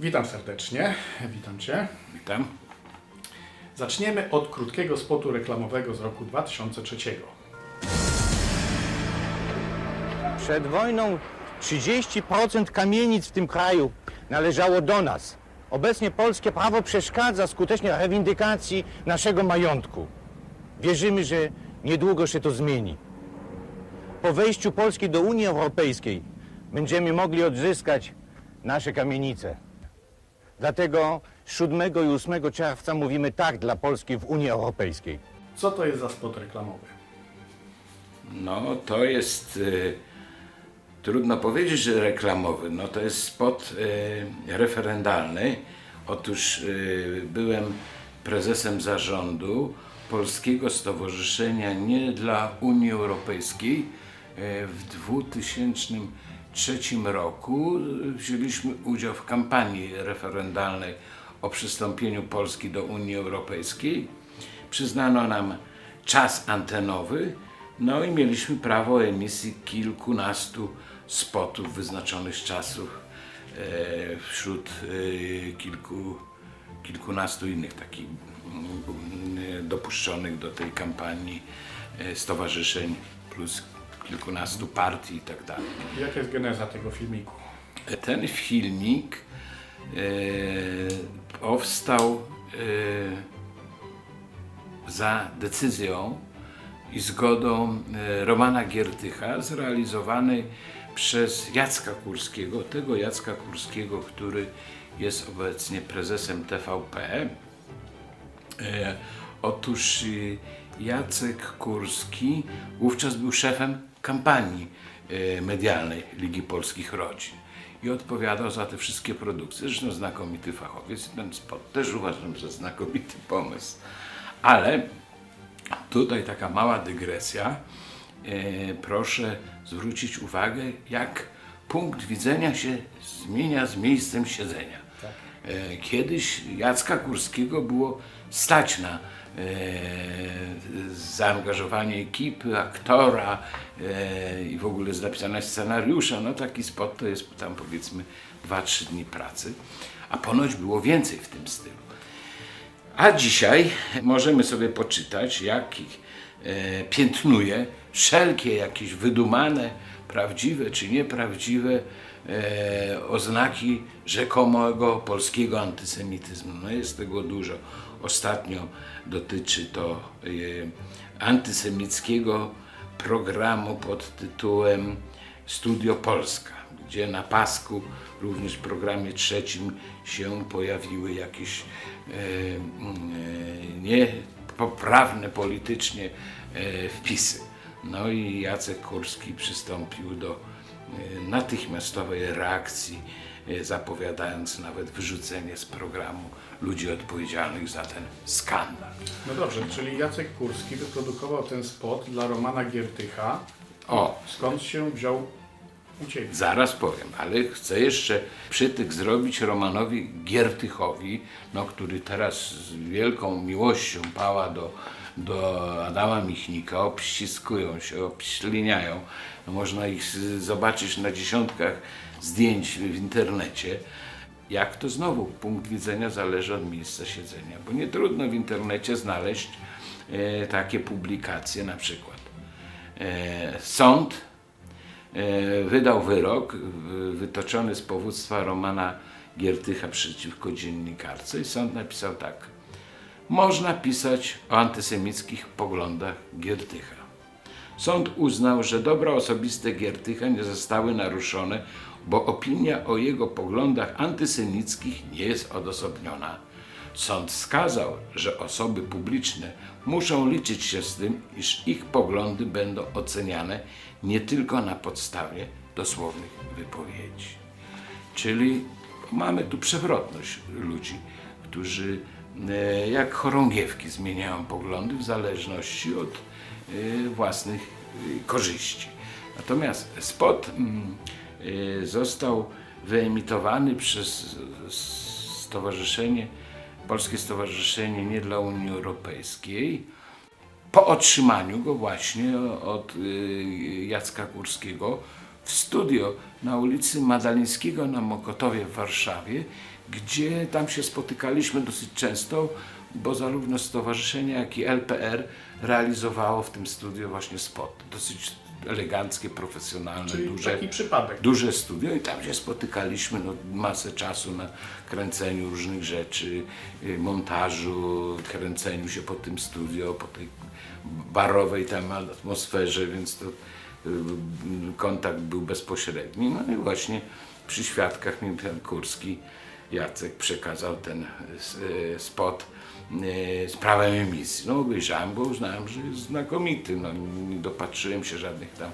Witam serdecznie, witam Cię. Witam. Zaczniemy od krótkiego spotu reklamowego z roku 2003. Przed wojną 30% kamienic w tym kraju należało do nas. Obecnie polskie prawo przeszkadza skutecznie rewindykacji naszego majątku. Wierzymy, że niedługo się to zmieni. Po wejściu Polski do Unii Europejskiej będziemy mogli odzyskać nasze kamienice. Dlatego 7 i 8 czerwca mówimy tak dla Polski w Unii Europejskiej. Co to jest za spot reklamowy? No to jest y, trudno powiedzieć, że reklamowy. No to jest spot y, referendalny. Otóż y, byłem prezesem zarządu Polskiego Stowarzyszenia Nie dla Unii Europejskiej. Y, w 2003 roku y, wzięliśmy udział w kampanii referendalnej o przystąpieniu Polski do Unii Europejskiej. Przyznano nam czas antenowy, no i mieliśmy prawo emisji kilkunastu spotów wyznaczonych czasów e, wśród e, kilku, kilkunastu innych takich mm, e, dopuszczonych do tej kampanii e, stowarzyszeń plus kilkunastu partii i tak dalej. Jaka jest geneza tego filmiku? Ten filmik e, powstał e, za decyzją i zgodą e, Romana Giertycha, zrealizowany przez Jacka Kurskiego, tego Jacka Kurskiego, który jest obecnie prezesem TVP. E, Otóż y, Jacek Kurski wówczas był szefem kampanii e, medialnej Ligi Polskich Rodzin i odpowiadał za te wszystkie produkcje. Zresztą znakomity fachowiec. Ten spot też uważam za znakomity pomysł. Ale tutaj taka mała dygresja. E, proszę zwrócić uwagę, jak punkt widzenia się zmienia z miejscem siedzenia. E, Kiedyś Jacka Kurskiego było stać na zaangażowanie ekipy, aktora e, i w ogóle napisania scenariusza. No taki spot to jest tam powiedzmy 2-3 dni pracy, a ponoć było więcej w tym stylu. A dzisiaj możemy sobie poczytać, jak e, piętnuje wszelkie jakieś wydumane, prawdziwe czy nieprawdziwe e, oznaki rzekomego polskiego antysemityzmu. No jest tego dużo. Ostatnio dotyczy to e, antysemickiego programu pod tytułem Studio Polska, gdzie na pasku również w programie trzecim się pojawiły jakieś e, e, niepoprawne politycznie e, wpisy. No i Jacek Kurski przystąpił do e, natychmiastowej reakcji, e, zapowiadając nawet wyrzucenie z programu ludzi odpowiedzialnych za ten skandal. No dobrze, czyli Jacek Kurski wyprodukował ten spot dla Romana Giertycha. O, Skąd się wziął u Ciebie? Zaraz powiem, ale chcę jeszcze przytyk zrobić Romanowi Giertychowi, no, który teraz z wielką miłością pała do, do Adama Michnika, obściskują się, obśliniają. Można ich zobaczyć na dziesiątkach zdjęć w internecie. Jak to znowu punkt widzenia zależy od miejsca siedzenia, bo nie trudno w internecie znaleźć e, takie publikacje na przykład. E, sąd e, wydał wyrok wytoczony z powództwa Romana Giertycha przeciwko dziennikarce i sąd napisał tak. Można pisać o antysemickich poglądach Giertycha. Sąd uznał, że dobra osobiste Giertycha nie zostały naruszone, bo opinia o jego poglądach antysemickich nie jest odosobniona. Sąd wskazał, że osoby publiczne muszą liczyć się z tym, iż ich poglądy będą oceniane nie tylko na podstawie dosłownych wypowiedzi. Czyli mamy tu przewrotność ludzi, którzy jak chorągiewki zmieniają poglądy w zależności od e, własnych e, korzyści. Natomiast spot mm, e, został wyemitowany przez Stowarzyszenie, Polskie Stowarzyszenie Nie dla Unii Europejskiej po otrzymaniu go właśnie od Jacka Kurskiego w studio na ulicy Madalińskiego na Mokotowie w Warszawie, gdzie tam się spotykaliśmy dosyć często, bo zarówno stowarzyszenie, jak i LPR realizowało w tym studio właśnie spot. Dosyć eleganckie, profesjonalne, Czyli duże taki przypadek. duże studio i tam się spotykaliśmy no, masę czasu na kręceniu różnych rzeczy, y, montażu, kręceniu się po tym studio, po tej barowej tam atmosferze, więc to y, y, kontakt był bezpośredni. No i właśnie przy świadkach mi pan Kurski Jacek przekazał ten y, spot z prawem emisji. No obejrzałem, bo uznałem, że jest znakomity. No, nie dopatrzyłem się żadnych tam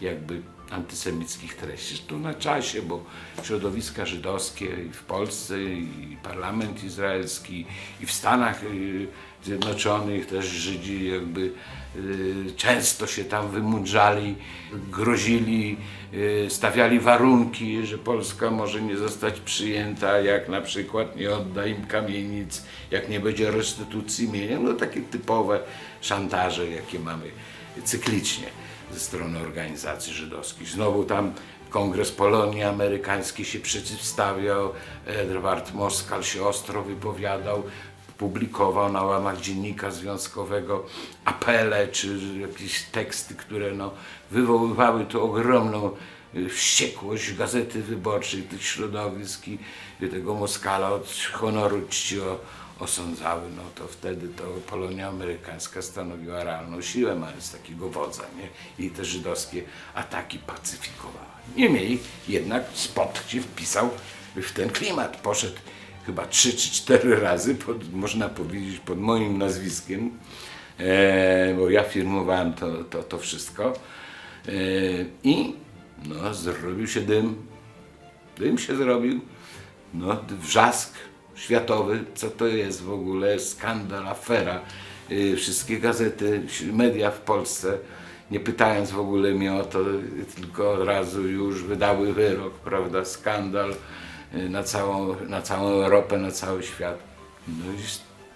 jakby antysemickich treści. To na czasie, bo środowiska żydowskie i w Polsce, i parlament izraelski, i w Stanach y, Zjednoczonych też Żydzi jakby y, często się tam wymądrzali, grozili, y, stawiali warunki, że Polska może nie zostać przyjęta, jak na przykład nie odda im kamienic, jak nie będzie restytucji mienia. No takie typowe szantaże, jakie mamy cyklicznie ze strony organizacji żydowskich. Znowu tam Kongres Polonii Amerykańskiej się przeciwstawiał, Edward Moskal się ostro wypowiadał, publikował na łamach dziennika związkowego apele czy jakieś teksty, które no, wywoływały tu ogromną wściekłość Gazety Wyborczej, tych środowisk i tego Moskala od honoru czci o, osądzały, no to wtedy to Polonia Amerykańska stanowiła realną siłę, mając takiego wodza, nie? I te żydowskie ataki pacyfikowała. Niemniej jednak spot się wpisał w ten klimat. Poszedł chyba trzy czy cztery razy, pod, można powiedzieć, pod moim nazwiskiem, e, bo ja firmowałem to, to, to wszystko. E, I no, zrobił się dym, dym się zrobił, no, wrzask światowy, co to jest w ogóle, skandal, afera. Yy, wszystkie gazety, media w Polsce, nie pytając w ogóle mnie o to, tylko od razu już wydały wyrok, prawda, skandal yy, na całą, na całą Europę, na cały świat. No i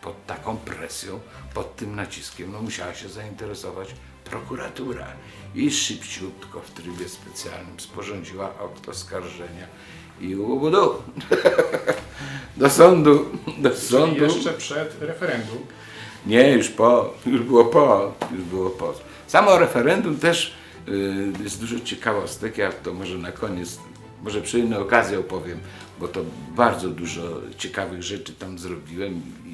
pod taką presją, pod tym naciskiem, no musiała się zainteresować prokuratura i szybciutko w trybie specjalnym sporządziła akt oskarżenia i łobudu do sądu, do Czyli sądu. jeszcze przed referendum. Nie, już po, już było po, już było po. Samo referendum też y, jest dużo ciekawostek, ja to może na koniec, może przy innej okazji opowiem, bo to bardzo dużo ciekawych rzeczy tam zrobiłem i,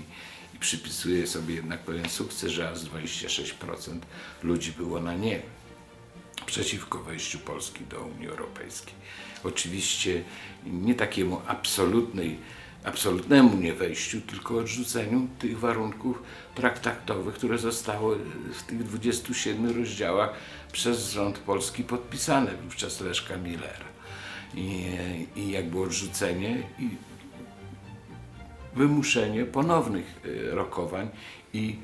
i przypisuję sobie jednak pewien sukces, że aż 26% ludzi było na nie przeciwko wejściu Polski do Unii Europejskiej. Oczywiście nie takiemu absolutnej, absolutnemu nie wejściu, tylko odrzuceniu tych warunków traktatowych, które zostały w tych 27 rozdziałach przez rząd polski podpisane wówczas Leszka Millera. I, i jakby odrzucenie i wymuszenie ponownych e, rokowań i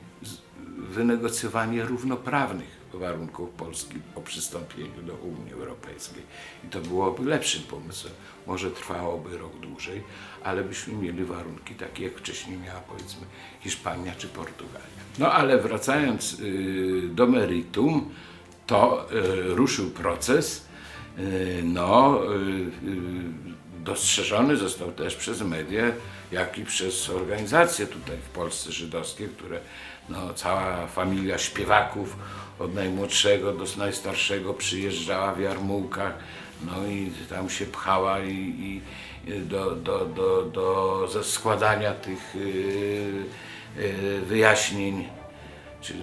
wynegocjowanie równoprawnych warunków Polski o przystąpieniu do Unii Europejskiej. I to byłoby lepszym pomysłem. Może trwałoby rok dłużej, ale byśmy mieli warunki takie, jak wcześniej miała powiedzmy Hiszpania czy Portugalia. No ale wracając y, do meritum, to y, ruszył proces, y, no, dostrzeżony został też przez media, jak i przez organizacje tutaj w Polsce żydowskie, które no, cała familia śpiewaków od najmłodszego do najstarszego przyjeżdżała w jarmułkach, no i tam się pchała i, i do, do, do, do składania tych y, y, wyjaśnień czy,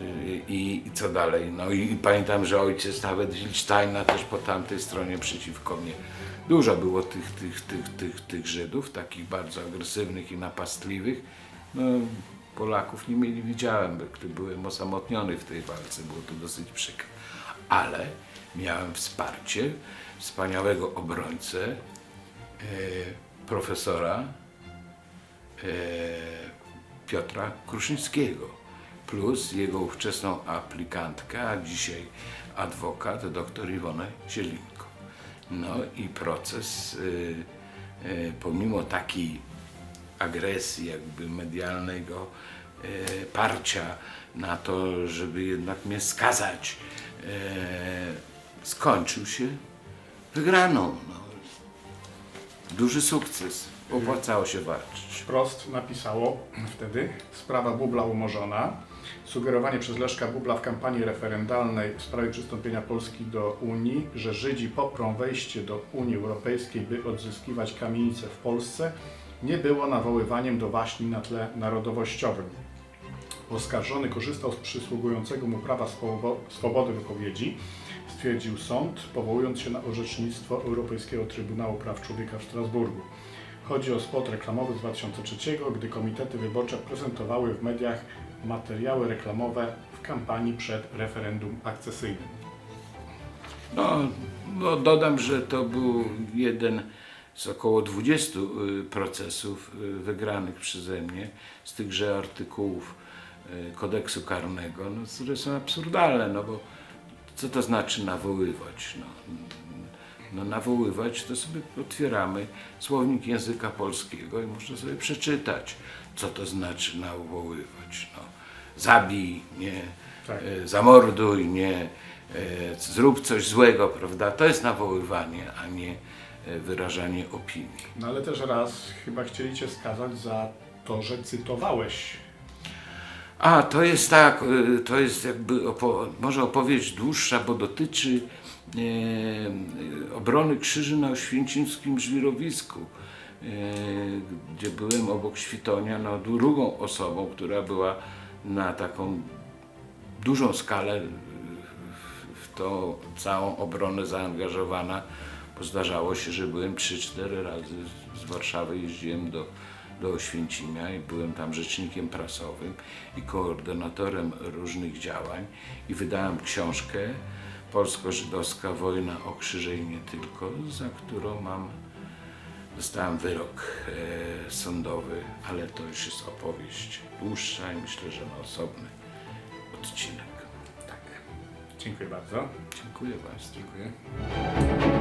i, i co dalej. No i, i pamiętam, że ojciec nawet Wilsteina też po tamtej stronie przeciwko mnie. Dużo było tych, tych, tych, tych, tych Żydów, takich bardzo agresywnych i napastliwych. No, Polaków nie mieli, widziałem, gdy byłem osamotniony w tej walce, było to dosyć przykre. Ale miałem wsparcie wspaniałego obrońcę, e, profesora e, Piotra Kruszyńskiego plus jego ówczesną aplikantkę, a dzisiaj adwokat dr Iwonę Zielinko. No i proces, y, y, pomimo takiej agresji jakby medialnego y, parcia na to, żeby jednak mnie skazać, skończył się wygraną. No. Duży sukces. Opłacało się walczyć. Wprost napisało wtedy sprawa bubla umorzona. Sugerowanie przez Leszka Bubla w kampanii referendalnej w sprawie przystąpienia Polski do Unii, że Żydzi poprą wejście do Unii Europejskiej, by odzyskiwać kamienice w Polsce, nie było nawoływaniem do waśni na tle narodowościowym. Oskarżony korzystał z przysługującego mu prawa swobo- swobody wypowiedzi, stwierdził sąd, powołując się na orzecznictwo Europejskiego Trybunału Praw Człowieka w Strasburgu. Chodzi o spot reklamowy z 2003, gdy komitety wyborcze prezentowały w mediach materiały reklamowe w kampanii przed referendum akcesyjnym. No, no dodam, że to był jeden z około 20 y, procesów y, wygranych przeze mnie z tychże artykułów y, kodeksu karnego, no, które są absurdalne, no bo co to znaczy nawoływać? No, no nawoływać to sobie otwieramy słownik języka polskiego i można sobie przeczytać, co to znaczy nawoływać. No, zabij, nie, Tak. e, zamorduj, nie, e, zrób coś złego, prawda? To jest nawoływanie, a nie e, wyrażanie opinii. No ale też raz chyba chcieli Cię skazać za to, że cytowałeś. A, to jest tak, y, to jest jakby opo- może opowieść dłuższa, bo dotyczy e, e, obrony krzyży na oświęcimskim żwirowisku, e, gdzie byłem obok Świtonia, no, drugą osobą, która była na taką dużą skalę w tą całą obronę zaangażowana, bo zdarzało się, że byłem 3-4 razy z Warszawy, jeździłem do, do Oświęcimia i byłem tam rzecznikiem prasowym i koordynatorem różnych działań i wydałem książkę Polsko-Żydowska wojna o krzyże i nie tylko, za którą mam Dostałem wyrok e, sądowy, ale to już jest opowieść dłuższa i myślę, że na osobny odcinek. Tak. Dziękuję bardzo. Dziękuję Państwu. Dziękuję.